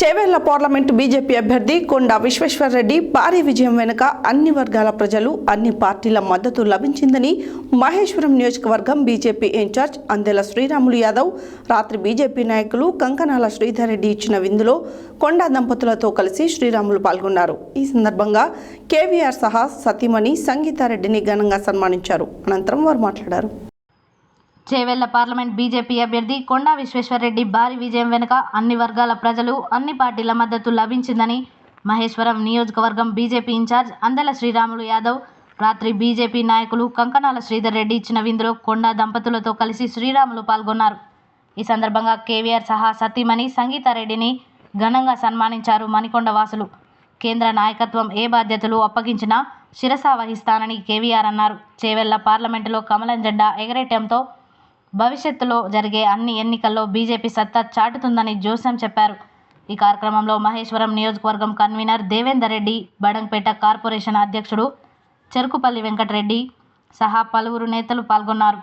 Chevella parliament BJP అభ్యర్థి కొండా విశ్వేశ్వరరెడ్డి భారీ విజయం వెనుక అన్ని వర్గాల ప్రజలు అన్ని పార్టీల మద్దతు లభించిందని మహేశ్వరం నియోజకవర్గం బీజేపీ ఇన్ఛార్జ్ అందెల శ్రీరాములు యాదవ్ రాత్రి బీజేపీ నాయకులు కంకనాల శ్రీధర్ రెడ్డి ఇచ్చిన విందులో కొండా దంపతులతో కలిసి శ్రీరాములు పాల్గొన్నారు. ఈ సందర్భంగా కేవీఆర్ సహా సతీమణి సంగీతారెడ్డిని ఘనంగా సన్మానించారు. అనంతరం వారు మాట్లాడారు. చేవెళ్ళ పార్లమెంట్ బీజేపీ అభ్యర్థి కొండా విశ్వేశ్వరరెడ్డి భారీ విజయం వెనుక అన్ని వర్గాల ప్రజలు అన్ని పార్టీల మద్దతు లభించిందని మహేశ్వరం నియోజకవర్గం బీజేపీ ఇన్ఛార్జ్ అందెల శ్రీరాములు యాదవ్ రాత్రి బీజేపీ నాయకులు కంకణాల శ్రీధర్ రెడ్డి ఇచ్చిన విందులో కొండా దంపతులతో కలిసి శ్రీరాములు పాల్గొన్నారు. ఈ సందర్భంగా కేవీఆర్ సహా సతీమణి సంగీతారెడ్డిని ఘనంగా సన్మానించారు మణికొండ వాసులు. కేంద్ర నాయకత్వం ఏ బాధ్యతలు అప్పగించినా శిరసా వహిస్తానని కేవీఆర్ అన్నారు. చేవెళ్ళ పార్లమెంటులో కమలం జెండా ఎగరేయటంతో భవిష్యత్తులో జరిగే అన్ని ఎన్నికల్లో బీజేపీ సత్తా చాటుతుందని జోస్యం చెప్పారు. ఈ కార్యక్రమంలో మహేశ్వరం నియోజకవర్గం కన్వీనర్ దేవేందర్ రెడ్డి బడంపేట కార్పొరేషన్ అధ్యక్షుడు చెరుకుపల్లి వెంకటరెడ్డి సహా పలువురు నేతలు పాల్గొన్నారు.